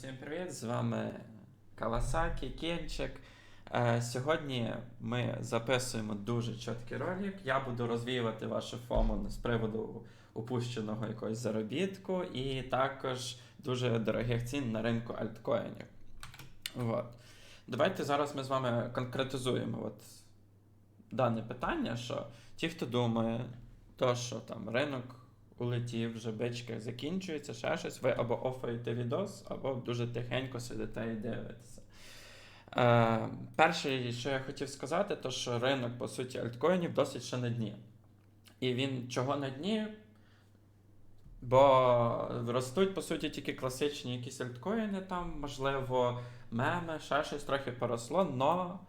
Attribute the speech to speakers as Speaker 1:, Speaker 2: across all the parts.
Speaker 1: всім привіт! З вами Кавасакі, Кенчик. Е, Сьогодні ми записуємо дуже чіткий ролик. Я буду розвіювати вашу фому з приводу упущеного якогось заробітку і також дуже дорогих цін на ринку альткоїнів. От. Давайте зараз ми з вами конкретизуємо от дане питання, що ті, хто думає, то, що там ринок улетів, вже бички закінчується, ще щось, ви або офаєте відос, або дуже тихенько сидите і дивитеся. Е, перше, що я хотів сказати, то що ринок, по суті, альткоїнів досить ще на дні. І він чого на дні? Бо ростуть, по суті, тільки класичні якісь альткоїни, там, можливо, меми, ще щось трохи поросло, но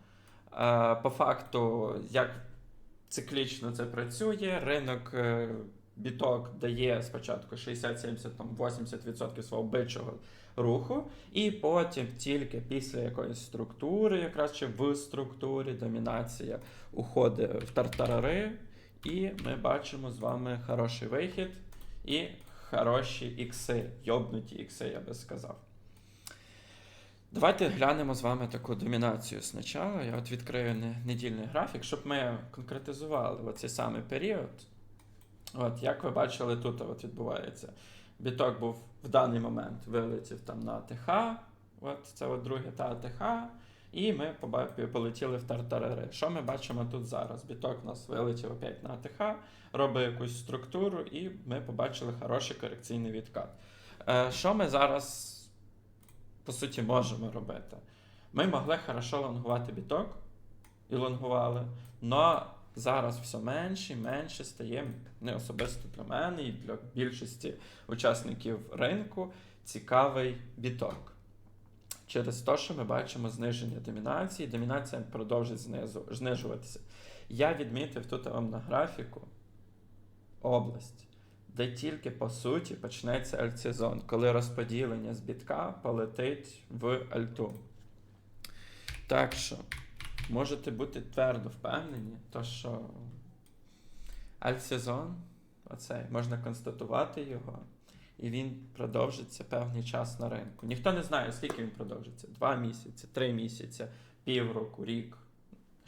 Speaker 1: е, по факту, як циклічно це працює, ринок е, біток дає спочатку 60-70, там 80% свого бичого руху, і потім тільки після якоїсь структури, якраз чи в структурі домінація уходить в тартарари, і ми бачимо з вами хороший вихід і хороші ікси, йобнуті ікси, я би сказав. Давайте глянемо з вами таку домінацію спочатку. Я от відкрию недільний графік, щоб ми конкретизували оцей самий період. От, як ви бачили, тут от відбувається. Біток був в даний момент вилетів там на АТХ, от це от друге та АТХ, і ми полетіли в тартарари. Що ми бачимо тут зараз? Біток у нас вилетів опять на АТХ, робить якусь структуру, і ми побачили хороший корекційний відкат. Е, що ми зараз, по суті, можемо робити? Ми могли хорошо лонгувати біток і лонгували, але зараз все менше і менше стає не особисто для мене і для більшості учасників ринку цікавий біток. Через те, що ми бачимо зниження домінації, домінація продовжить знизу, знижуватися. Я відмітив тут вам на графіку область, де тільки по суті почнеться альтсезон, коли розподілення з бітка полетить в альту. Так що, можете бути твердо впевнені, то що альтсезон, оцей, можна констатувати його, і він продовжиться певний час на ринку. Ніхто не знає, скільки він продовжиться: два місяці, три місяці, півроку, рік.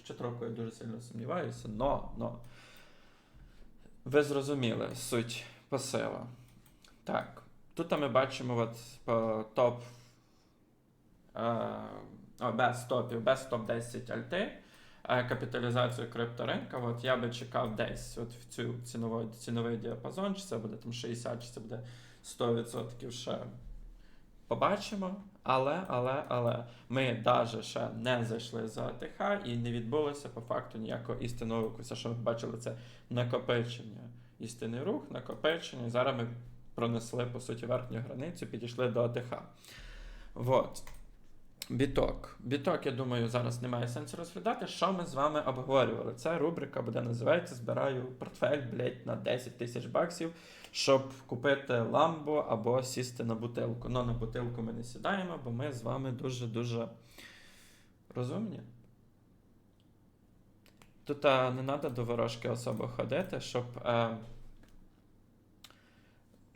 Speaker 1: Що року я дуже сильно сумніваюся, но, но. Ви зрозуміли суть посила. Так, тут ми бачимо от по топ. Е, без топів, без топ-10 альти, е, капіталізацію крипторинка. От я би чекав десь от в цю ціновий, ціновий діапазон, чи це буде там 60, чи це буде 100% ще побачимо. Але, але, але ми навіть ще не зайшли за АТХ і не відбулося по факту ніякого істинного руху. Все, що ми бачили, це накопичення. Істинний рух, накопичення. Зараз ми пронесли, по суті, верхню границю, підійшли до АТХ. Вот. Біток. Біток, я думаю, зараз немає сенсу розглядати. Що ми з вами обговорювали? Це рубрика буде називається Збираю портфель, блять, на 10 тисяч баксів, щоб купити ламбо або сісти на бутилку. Ну, на бутилку ми не сідаємо, бо ми з вами дуже-дуже розумні. Тут а, не треба до ворожки особо ходити, щоб е,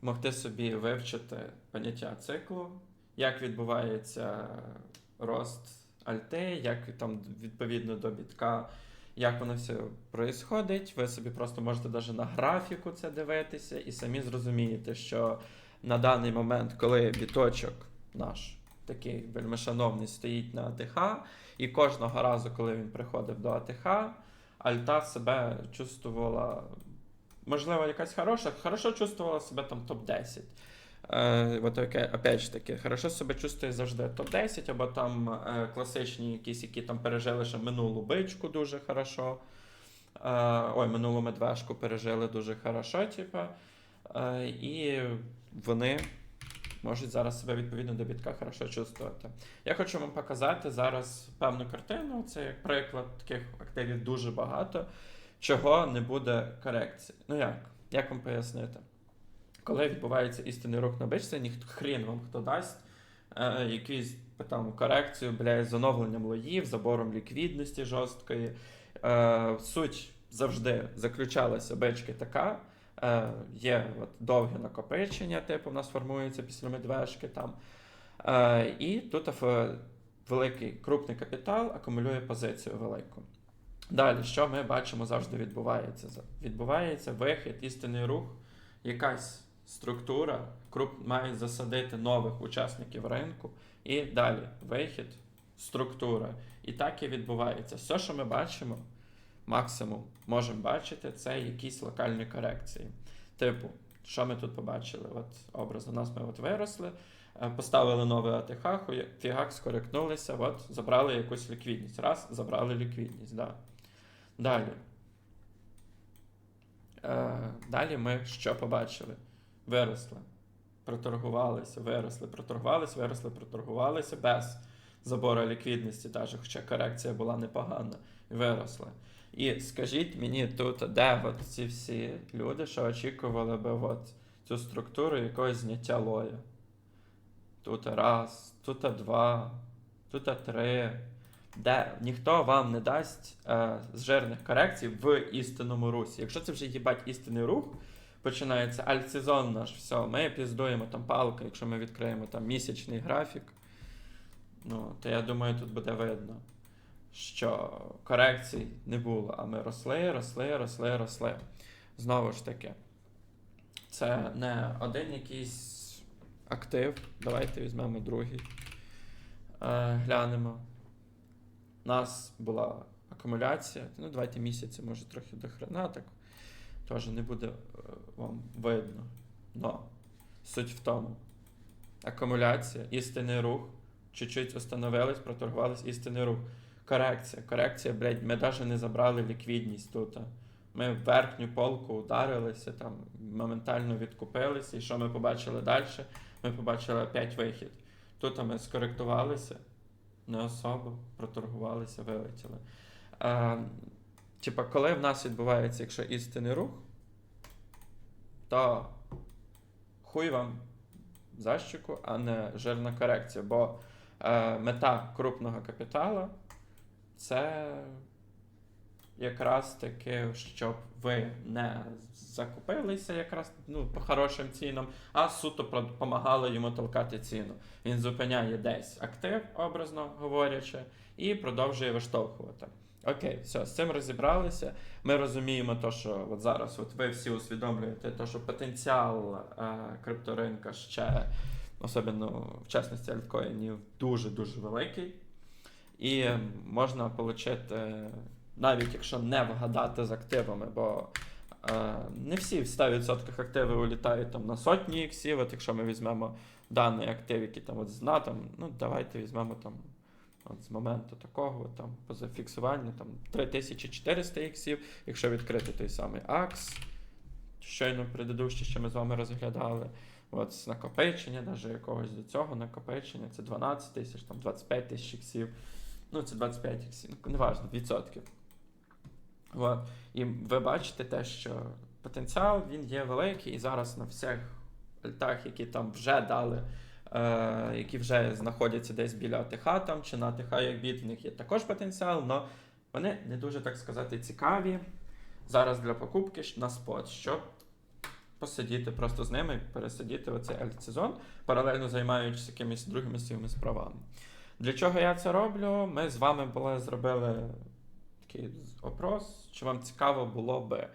Speaker 1: могти собі вивчити поняття циклу, як відбувається рост альти, як там відповідно до бітка, як воно все происходить. Ви собі просто можете навіть на графіку це дивитися і самі зрозумієте, що на даний момент, коли біточок наш такий вельмишановний стоїть на АТХ, і кожного разу, коли він приходив до АТХ, Альта себе чувствувала, можливо, якась хороша, хорошо чувствувала себе там топ-10. Е, от таке, опять ж таки, хорошо себе чувствує завжди топ-10, або там е, класичні якісь, які там пережили ще минулу бичку дуже хорошо. Е, ой, минулу медвежку пережили дуже хорошо, типа. Е, і вони можуть зараз себе відповідно до бітка хорошо чувствувати. Я хочу вам показати зараз певну картину. Це як приклад таких активів дуже багато, чого не буде корекції. Ну як? Як вам пояснити? Коли відбувається істинний рух на бичці, ніхто хрін вам хто дасть е, якусь там корекцію бля, з оновленням лоїв, забором ліквідності жорсткої. Е, суть завжди заключалася бички така. Е, є от довге накопичення, типу, в нас формується після медвежки там. Е, і тут великий крупний капітал акумулює позицію велику. Далі, що ми бачимо завжди відбувається? Відбувається вихід, істинний рух, якась структура, круп має засадити нових учасників ринку, і далі вихід, структура. І так і відбувається. Все, що ми бачимо, максимум можемо бачити, це якісь локальні корекції. Типу, що ми тут побачили? От у нас ми от виросли, е, поставили новий АТХ, фігак скоректнулися, от забрали якусь ліквідність. Раз, забрали ліквідність. Да. Далі. Е, далі ми що побачили? Виросли. Проторгувалися, виросли, проторгувалися, виросли, проторгувалися без забору ліквідності, навіть хоча корекція була непогана, виросла. І скажіть мені тут, де от ці всі люди, що очікували би от цю структуру якогось зняття лоя? Тут раз, тут два, тут три. Де ніхто вам не дасть е, жирних корекцій в істинному русі. Якщо це вже їбать істинний рух, починається альтсезон наш, все, ми піздуємо там палка, якщо ми відкриємо там місячний графік, ну, то я думаю, тут буде видно, що корекцій не було, а ми росли, росли, росли, росли. Знову ж таки, це не один якийсь актив. Давайте візьмемо другий. Е, глянемо. У нас була акумуляція. Ну, давайте місяці, може, трохи до хрена, так теж не буде е, вам видно. Но суть в тому. Акумуляція, істинний рух. Чуть-чуть остановились, проторгувались, істинний рух. Корекція. Корекція, блядь, ми навіть не забрали ліквідність тут. Ми в верхню полку ударилися, там моментально відкупилися. І що ми побачили далі? Ми побачили опять вихід. Тут ми скоректувалися, не особо, проторгувалися, вилетіли. Типа, коли в нас відбувається, якщо істинний рух, то хуй вам за щеку, а не жирна корекція. Бо е, мета крупного капіталу це якраз таки, щоб ви не закупилися якраз ну, по хорошим цінам, а суто допомагали йому толкати ціну. Він зупиняє десь актив, образно говорячи, і продовжує виштовхувати. Окей, все, з цим розібралися. Ми розуміємо, то, що от зараз от ви всі усвідомлюєте, то, що потенціал е, крипторинка ще, особливо в частності альткоїнів, дуже-дуже великий. І можна отримати, навіть якщо не вгадати з активами, бо е, не всі в 100% активи улітають там на сотні іксів. От якщо ми візьмемо даний актив, який там от з натом, ну давайте візьмемо там от з моменту такого, там по зафіксуванню там 3400 іксів, якщо відкрити той самий АКС, щойно предыдущий, що ми з вами розглядали. От з накопичення, навіть якогось до цього накопичення, це 12 тисяч, там 25 тисяч іксів. Ну, це 25 іксів, ну, неважно, відсотків. От. І ви бачите те, що потенціал він є великий, і зараз на всіх альтах, які там вже дали, які вже знаходяться десь біля АТХ там, чи на АТХ як біт, в них є також потенціал, але вони не дуже, так сказати, цікаві зараз для покупки на спот, щоб посидіти просто з ними, пересидіти оцей альтсезон, паралельно займаючись якимись другими своїми справами. Для чого я це роблю? Ми з вами були зробили такий опрос, чи вам цікаво було би.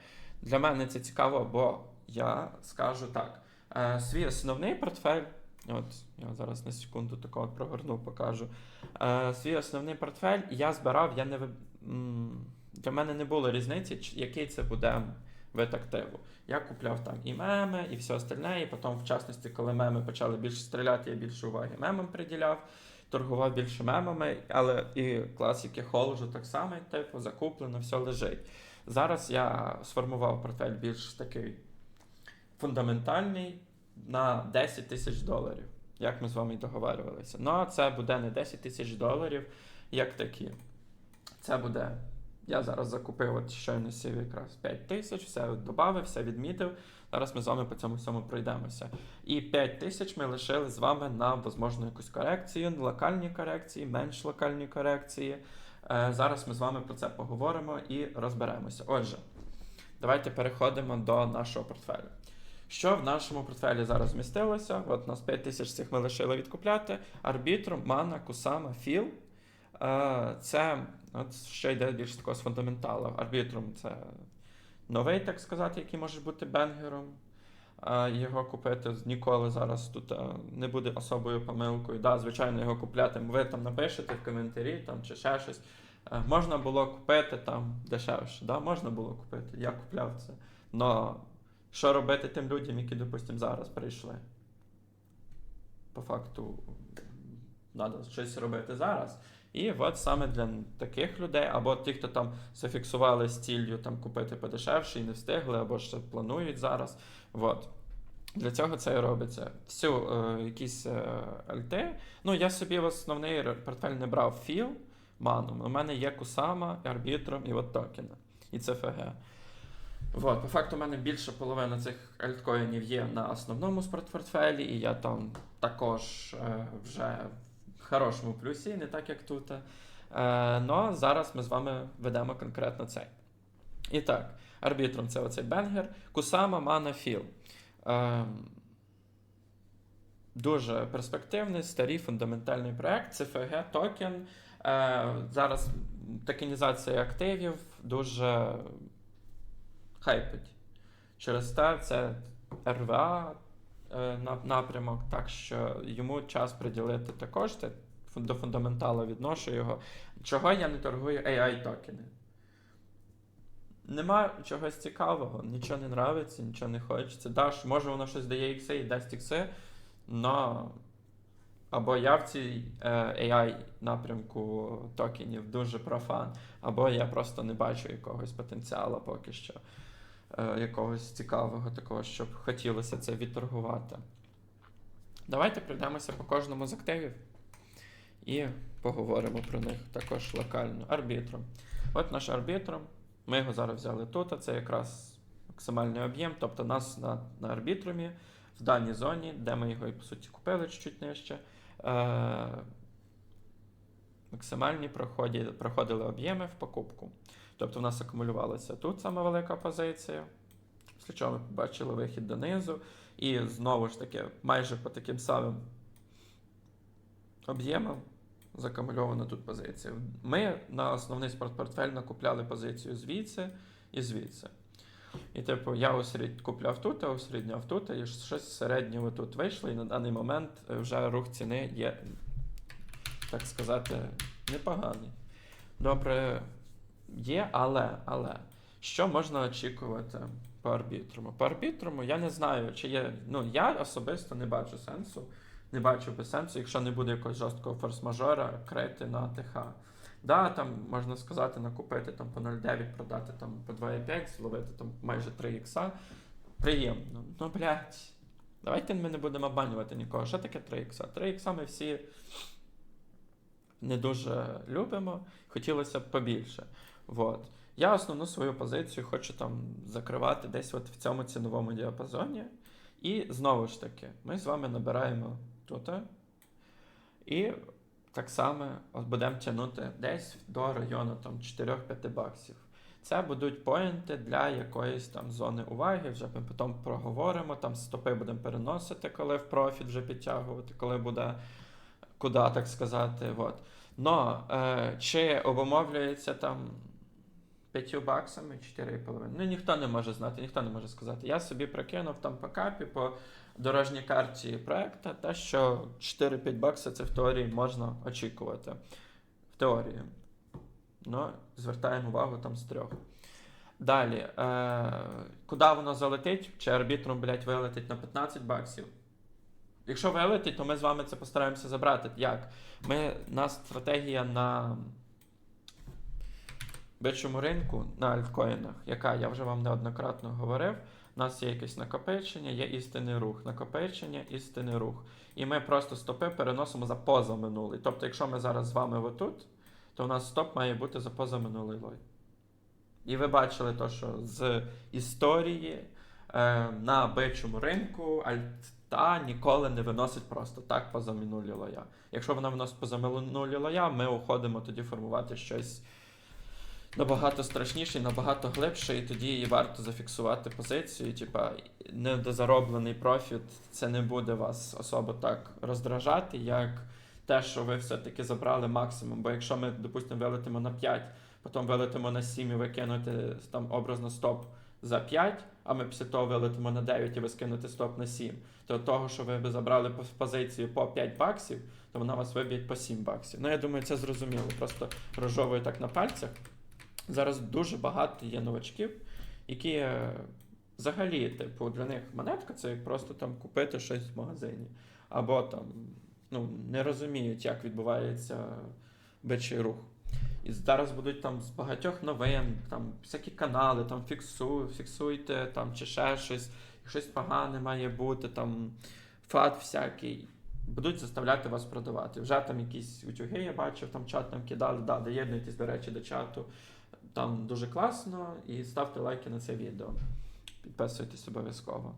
Speaker 1: Для мене це цікаво, бо я скажу так: е, свій основний портфель. От, я зараз на секунду такого прогорну, покажу. Е, свій основний портфель я збирав, я не для мене не було різниці, який це буде вид активу. Я купляв там і меми, і все остальне, і потім, в частності, коли меми почали більше стріляти, я більше уваги мемам приділяв, торгував більше мемами, але і класики холжу так само, типу, закуплено, все лежить. Зараз я сформував портфель більш такий фундаментальний на 10 тисяч доларів, як ми з вами і договарювалися. Ну, це буде не 10 тисяч доларів, як такі. Це буде. Я зараз закупив от щойно сів якраз 5 тисяч, все додав, все відмітив. Зараз ми з вами по цьому всьому пройдемося. І 5 тисяч ми лишили з вами на можливо якусь корекцію, локальні корекції, менш локальні корекції. Е, зараз ми з вами про це поговоримо і розберемося. Отже, давайте переходимо до нашого портфелю. Що в нашому портфелі зараз змістилося? От у нас 5 тисяч цих ми лишили відкупляти. Арбітрум, Мана, Кусама, Філ. Е, Це от ще йде більш такого з фундаменталу. Арбітрум це новий, так сказати, який може бути бенгером. Е, Його купити ніколи зараз тут е, не буде особою помилкою. Да, звичайно, його купляти. Ви там напишете в коментарі там, чи ще щось. Можна було купити там дешевше. Да? Можна було купити. Я купляв це. Но що робити тим людям, які, допустимо, зараз прийшли? По факту, треба щось робити зараз. І от саме для таких людей, або ті, хто там зафіксували з ціллю там, купити подешевше і не встигли, або ще планують зараз. От. Для цього це і робиться. Всю е, якісь е, альти. Ну, я собі в основний портфель не брав філ, маном. У мене є Кусама, арбітром і от токени. І ЦФГ. Вот, по факту, у мене більше половини цих альткоїнів є на основному спортпортфелі, і я там також е, вже в хорошому плюсі, не так як тут. Е, но зараз ми з вами ведемо конкретно цей. І так, арбітром це оцей бенгер, Кусама, Мана, Філ. Е, дуже перспективний, старий фундаментальний проект, CFG токен. Е, зараз токенізація активів дуже хайпить. Через те це РВА е, напрямок, так що йому час приділити також. Це до фундаментала відношу його. Чого я не торгую AI токени? Нема чогось цікавого, нічого не нравиться, нічого не хочеться. Даш, може воно щось дає ікси і дасть ікси, но або я в цій е, AI напрямку токенів дуже профан, або я просто не бачу якогось потенціалу поки що, якогось цікавого такого, щоб хотілося це відторгувати. Давайте пройдемося по кожному з активів і поговоримо про них також локально. Арбітром. От наш арбітром. Ми його зараз взяли тут, а це якраз максимальний об'єм, тобто нас на, на арбітрумі в даній зоні, де ми його і по суті купили чуть нижче. Е, максимальні проходили об'єми в покупку. Тобто в нас акумулювалася тут саме велика позиція. Після чого ми побачили вихід донизу. І знову ж таки, майже по таким самим об'ємам закамульована тут позиція. Ми на основний спортпортфель накупляли позицію звідси і звідси. І, типу, я усеред... купляв тут, а усередняв тут, і щось середнє тут вийшло, і на даний момент вже рух ціни є, так сказати, непоганий. Добре, є, але, але що можна очікувати по арбітруму? По арбітруму я не знаю, чи є. Ну, я особисто не бачу сенсу. Не бачу би сенсу, якщо не буде якогось жорсткого форс-мажора, крити на ТХ. Да, там можна сказати, накупити там по 0,9, продати там по 2,5, зловити там майже 3 ікса. Приємно. Ну, блядь. Давайте ми не будемо обманювати нікого. Що таке 3 ікса? 3 ікса ми всі не дуже любимо. Хотілося б побільше. Вот. Я основну свою позицію хочу там закривати десь от в цьому ціновому діапазоні. І знову ж таки, ми з вами набираємо тут. І так само от будемо тягнути десь до району там 4-5 баксів. Це будуть поінти для якоїсь там зони уваги. Вже ми потім проговоримо. Там стопи будемо переносити, коли в профіт вже підтягувати, коли буде куди, так сказати. От. Но е, чи обумовлюється там 5 баксами 4,5? Ну ніхто не може знати, ніхто не може сказати. Я собі прикинув там по капі, по дорожній карті проекту, те, що 4-5 баксів це в теорії можна очікувати. В теорії. Ну, звертаємо увагу там з трьох. Далі, е, куди воно залетить? Чи арбітром, блядь, вилетить на 15 баксів? Якщо вилетить, то ми з вами це постараємося забрати. Як? Ми, у нас стратегія на бичому ринку на альткоїнах, яка я вже вам неоднократно говорив. У нас є якесь накопичення, є істинний рух. Накопичення, істинний рух. І ми просто стопи переносимо за позаминулий. Тобто, якщо ми зараз з вами отут, то у нас стоп має бути за позаминулий лой. І ви бачили то, що з історії е, на бичому ринку альта ніколи не виносить просто так поза минулі лоя. Якщо вона виносить поза минулі лоя, ми уходимо тоді формувати щось набагато страшніше, набагато глибше, і тоді її варто зафіксувати позицію. Типа, недозароблений профіт, це не буде вас особо так роздражати, як те, що ви все-таки забрали максимум. Бо якщо ми, допустимо, вилетимо на 5, потім вилетимо на 7 і ви кинете там образно стоп за 5, а ми після того вилетимо на 9 і ви скинете стоп на 7, то того, що ви забрали по- позицію по 5 баксів, то вона вас виб'є по 7 баксів. Ну, я думаю, це зрозуміло. Просто розжовую так на пальцях. Зараз дуже багато є новачків, які е, взагалі, типу, для них монетка це просто там купити щось в магазині. Або там ну, не розуміють, як відбувається бичий рух. І зараз будуть там з багатьох новин, там всякі канали, там фіксуй, фіксуйте там чи ще щось, щось погане має бути, там фат всякий. Будуть заставляти вас продавати. Вже там якісь утюги я бачив, там чат нам кидали, да, доєднуйтесь, до речі, до чату. Там дуже класно. І ставте лайки на це відео. Підписуйтесь обов'язково.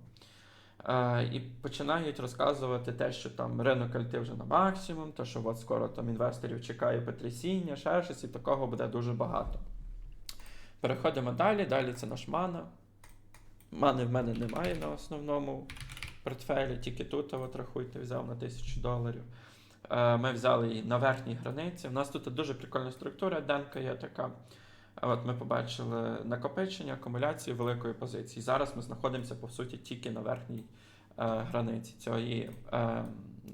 Speaker 1: Е, і починають розказувати те, що там ринок альти вже на максимум, то що от скоро там інвесторів чекає потрясіння, ще щось, і такого буде дуже багато. Переходимо далі. Далі це наш мана. Мани в мене немає на основному портфелі, тільки тут, от рахуйте, взяв на 1000 доларів. Е, Ми взяли її на верхній границі. У нас тут дуже прикольна структура, денка є така. От ми побачили накопичення, акумуляцію великої позиції. Зараз ми знаходимося, по суті, тільки на верхній е, границі цієї, е,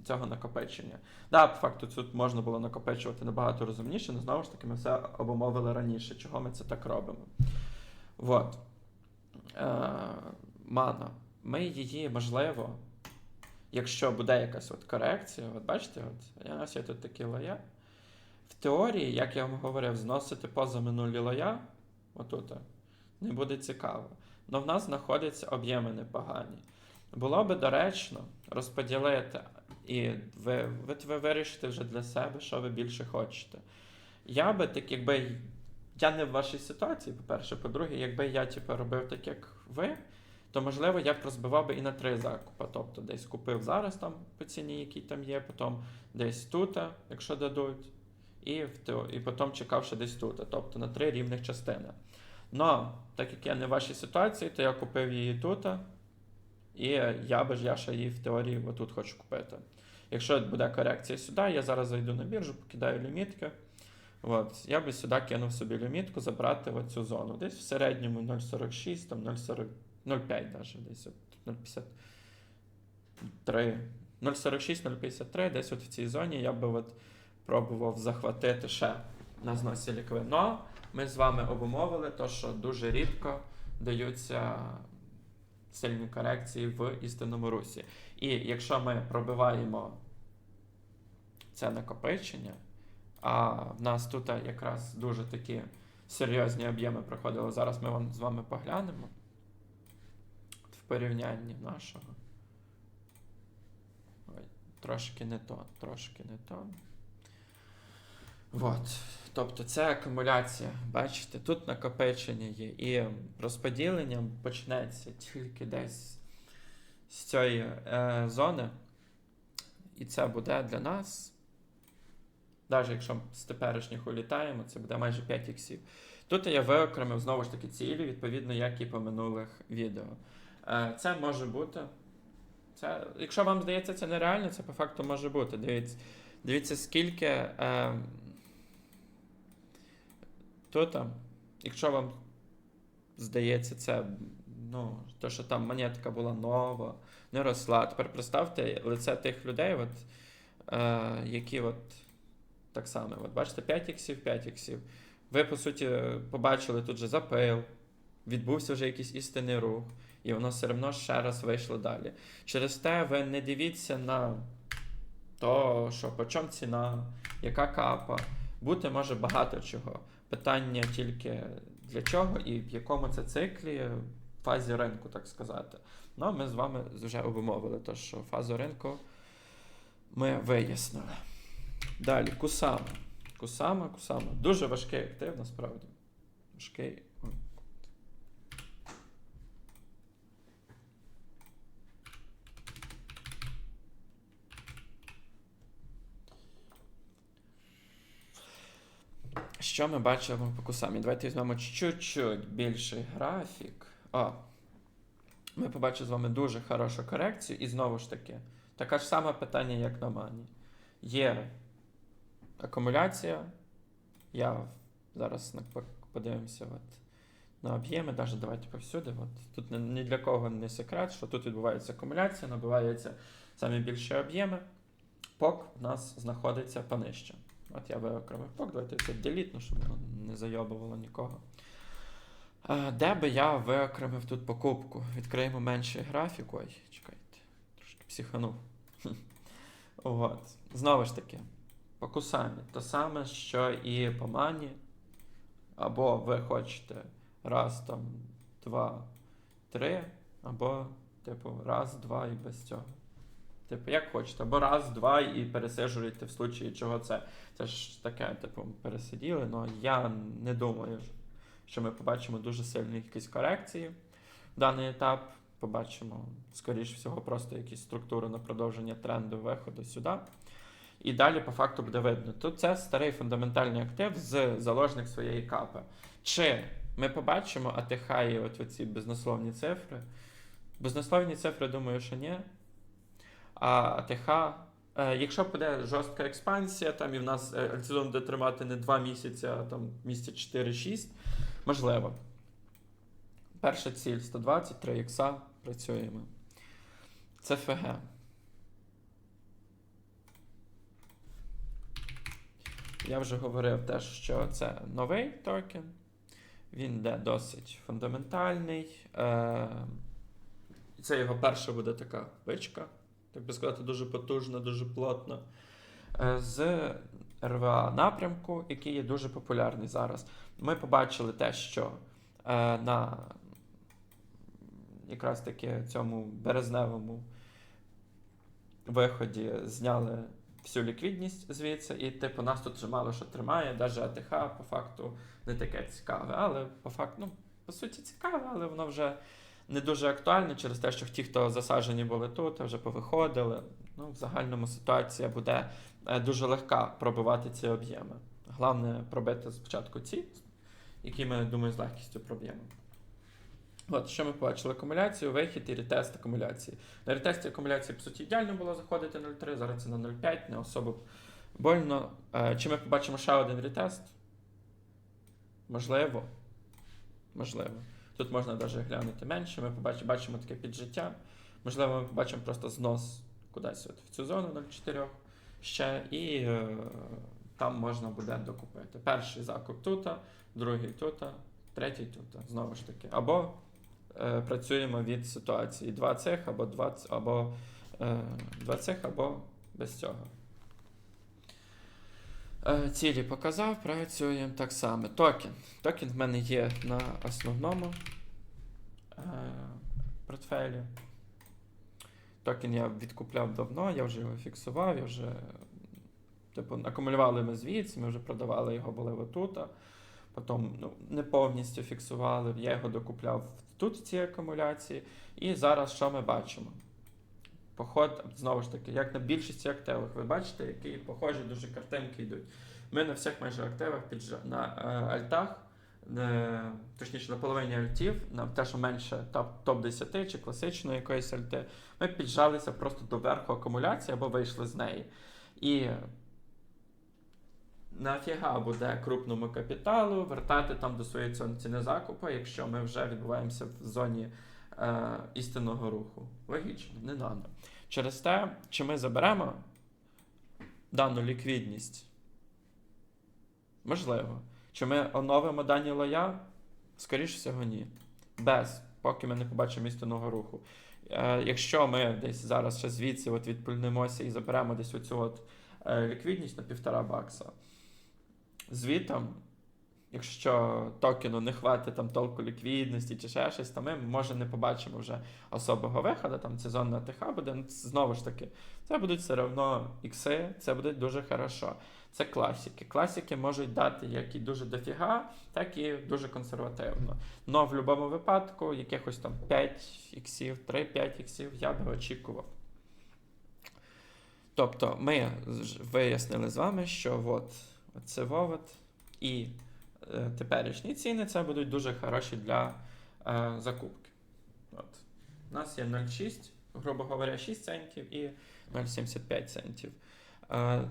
Speaker 1: цього накопичення. Да, по факту тут можна було накопичувати набагато розумніше, але знову ж таки ми все обумовили раніше, чого ми це так робимо. От. Е, мана. Ми її, можливо, якщо буде якась от корекція, от бачите, от, у нас є тут такі лоя. В теорії, як я вам говорив, зносити поза минулі лоя, отут, не буде цікаво. Но в нас знаходяться об'єми непогані. Було би доречно розподілити, і ви, ви, ви вирішите вже для себе, що ви більше хочете. Я би так, якби я не в вашій ситуації, по-перше, по-друге, якби я типу, робив так, як ви, то можливо я б розбивав би і на три закупи. Тобто десь купив зараз там по ціні, які там є, потім десь тут, якщо дадуть, і, і потім чекав ще десь тут. Тобто на три рівних частини. Но, так як я не в вашій ситуації, то я купив її тут, і я би ж я ще її в теорії отут хочу купити. Якщо буде корекція сюди, я зараз зайду на біржу, покидаю лімітки. От, я би сюди кинув собі лімітку забрати в цю зону. Десь в середньому 0,46, там 0,40, 0,5 навіть десь 0,53. 0,46, 0,53, десь от в цій зоні я би от пробував захватити ще на зносі лікви. Но ми з вами обумовили, то, що дуже рідко даються сильні корекції в істинному русі. І якщо ми пробиваємо це накопичення, а в нас тут якраз дуже такі серйозні об'єми проходили. Зараз ми вам з вами поглянемо в порівнянні нашого. Ой, трошки не то, трошки не то. От. Тобто це акумуляція. Бачите, тут накопичення є. І розподілення почнеться тільки десь з цієї е, зони. І це буде для нас. Навіть якщо з теперішніх улітаємо, це буде майже 5 іксів. Тут я виокремив знову ж таки цілі, відповідно, як і по минулих відео. Е, це може бути. Це, якщо вам здається, це нереально, це по факту може бути. Дивіться, дивіться скільки. Е, тут, якщо вам здається, це. Ну, то, що там монетка була нова, не росла. Тепер представте лице тих людей, от, е, які от так само, от бачите, 5 іксів, 5 іксів. Ви, по суті, побачили тут же запил, відбувся вже якийсь істинний рух, і воно все одно ще раз вийшло далі. Через те ви не дивіться на то, що по чому ціна, яка капа. Бути може багато чого. Питання тільки для чого і в якому це циклі, фазі ринку, так сказати. Ну, ми з вами вже обумовили, те, що фазу ринку ми вияснили. Далі, Кусама. Кусама, Кусама. Дуже важкий актив, насправді. Важкий. Ой. Що ми бачимо по Кусамі? Давайте візьмемо чуть-чуть більший графік. О, ми побачили з вами дуже хорошу корекцію, і знову ж таки, таке ж саме питання, як на мані. Є акумуляція. Я зараз подивимося от, на об'єми, навіть давайте повсюди. От. Тут ні, для кого не секрет, що тут відбувається акумуляція, набиваються самі більші об'єми. Пок у нас знаходиться понижче. От я виокремив пок, давайте це delete, ну, щоб воно не зайобувало нікого. Е, Де би я виокремив тут покупку? Відкриємо менший графік. Ой, чекайте, трошки психанув. От. Знову ж таки, по кусамі. То саме, що і по мані. Або ви хочете раз, там, два, три, або, типу, раз, два і без цього. Типу, як хочете, або раз, два і пересиджуєте в случаї чого це. Це ж таке, типу, пересиділи, але я не думаю, що ми побачимо дуже сильні якісь корекції в даний етап. Побачимо, скоріш всього, просто якісь структури на продовження тренду виходу сюди. І далі по факту буде видно. Тут це старий фундаментальний актив з заложник своєї капи. Чи ми побачимо АТХ і от оці безнасловні цифри? Безнасловні цифри, думаю, що ні. А АТХ, е, якщо буде жорстка експансія, там і в нас е, акціон буде тримати не 2 місяці, а там місяць 4-6, можливо. Перша ціль 123 ікса працюємо. Це ФГ. Я вже говорив теж, що це новий токен. Він йде досить фундаментальний. Е, Це його перша буде така бичка, так би сказати, дуже потужна, дуже плотна. Е, З РВА напрямку, який є дуже популярний зараз. Ми побачили те, що е, на якраз таки цьому березневому виході зняли всю ліквідність звідси, і типу нас тут вже мало що тримає, навіть АТХ по факту не таке цікаве. Але по факту, ну, по суті, цікаве, але воно вже не дуже актуальне через те, що ті, хто засаджені були тут, вже повиходили. Ну, в загальному ситуація буде е, дуже легка пробивати ці об'єми. Головне пробити спочатку ці, які ми, думаю, з легкістю проб'ємо. От, що ми побачили? Акумуляцію, вихід і ретест акумуляції. На ретесті акумуляції, по суті, ідеально було заходити 0,3, зараз це на 0,5, не особо больно. Е, Чи ми побачимо ще один ретест? Можливо. Можливо. Тут можна навіть глянути менше. Ми побачимо, бачимо таке піджиття. Можливо, ми побачимо просто знос кудись от в цю зону 0,4 ще, і е, там можна буде докупити. Перший закуп тут, другий тут, третій тут. Знову ж таки. Або е, працюємо від ситуації. Два цих, або два, або, е, два цих, або без цього. Е, цілі показав, працюємо так само. Токен. Токен в мене є на основному е, портфелі. Токен я відкупляв давно, я вже його фіксував, я вже. Типу, акумулювали ми звідси, ми вже продавали його були отут. Потім ну, не повністю фіксували, я його докупляв тут в цій акумуляції. І зараз що ми бачимо? Поход, знову ж таки, як на більшості активів, ви бачите, які похожі дуже картинки йдуть. Ми на всіх майже активах піджа... на е, альтах, е, точніше на половині альтів, на те, що менше топ, топ-10 чи класичної якоїсь альти, ми піджалися просто до верху акумуляції або вийшли з неї. І нафіга буде крупному капіталу вертати там до своєї ціни закупу, якщо ми вже відбуваємося в зоні е, істинного руху. Логічно, не надо. Через те, чи ми заберемо дану ліквідність? Можливо. Чи ми оновимо дані лоя? Скоріше всього, ні. Без, поки ми не побачимо істинного руху. Е, якщо ми десь зараз ще звідси от відпульнемося і заберемо десь оцю от, е, ліквідність на півтора бакса, звітом, якщо токену не хватить там толку ліквідності чи ще щось, то ми може не побачимо вже особого виходу, там сезонна ТХ буде. Ну, Знову ж таки, це будуть все одно ікси, це буде дуже хорошо. Це класики. Класики можуть дати як і дуже дофіга, так і дуже консервативно. Но в будь-якому випадку якихось там 5 іксів, 3-5 іксів я би очікував. Тобто ми вияснили з вами, що от, це вовод і теперішні ціни це будуть дуже хороші для е, закупки. От. У нас є 0,6, грубо говоря, 6 центів і 0,75 центів. Е,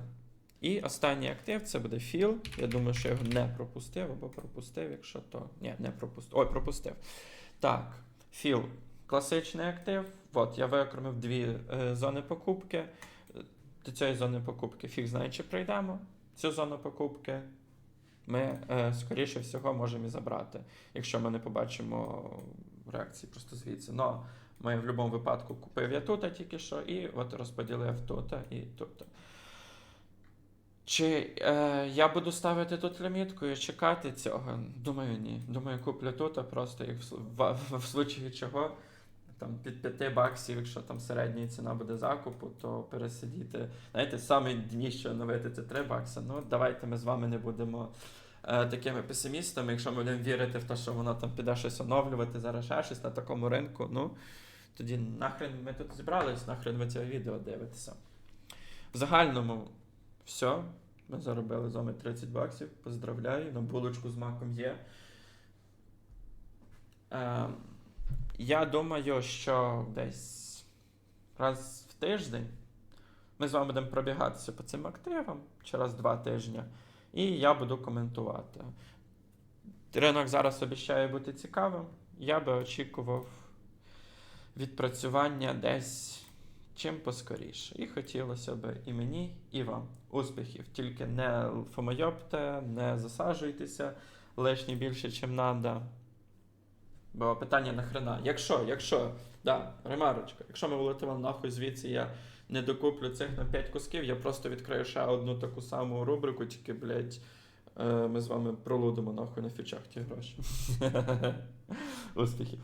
Speaker 1: і останній актив це буде філ. Я думаю, що я його не пропустив або пропустив, якщо то. Ні, не пропустив. Ой, пропустив. Так, філ класичний актив. От, я виокремив дві е, зони покупки. До цієї зони покупки фіг знає, чи прийдемо. Цю зону покупки ми, е, скоріше всього, можемо і забрати, якщо ми не побачимо реакції просто звідси. Но ми в будь-якому випадку купив я тут тільки що, і от розподілив тут і тут. Чи е, я буду ставити тут лімітку і чекати цього? Думаю, ні. Думаю, куплю тут, а просто як в, в, в, в случаї чого. Там під 5 баксів, якщо там середня ціна буде закупу, то пересидіти. Знаєте, саме дніще оновити це 3 бакси. Ну, давайте ми з вами не будемо е, такими песимістами. Якщо ми будемо вірити в те, що воно там піде щось оновлювати, зараз ще щось на такому ринку, ну тоді нахрен ми тут зібрались, нахрен ви це відео дивитеся. В загальному все. Ми заробили з вами 30 баксів. Поздравляю, на булочку з маком є. Е, я думаю, що десь раз в тиждень ми з вами будемо пробігатися по цим активам через два тижні, і я буду коментувати. Ринок зараз обіцяє бути цікавим. Я би очікував відпрацювання десь чим поскоріше. І хотілося б і мені, і вам успіхів. Тільки не фомойопте, не засаджуйтеся лишні більше, чим надо. Бо питання нахрена. Якщо, якщо, да, ремарочка, якщо ми вилетимо нахуй звідси, я не докуплю цих на 5 кусків, я просто відкрию ще одну таку саму рубрику, тільки, блядь, е, ми з вами пролудимо нахуй на фічах ті гроші. Успіхів.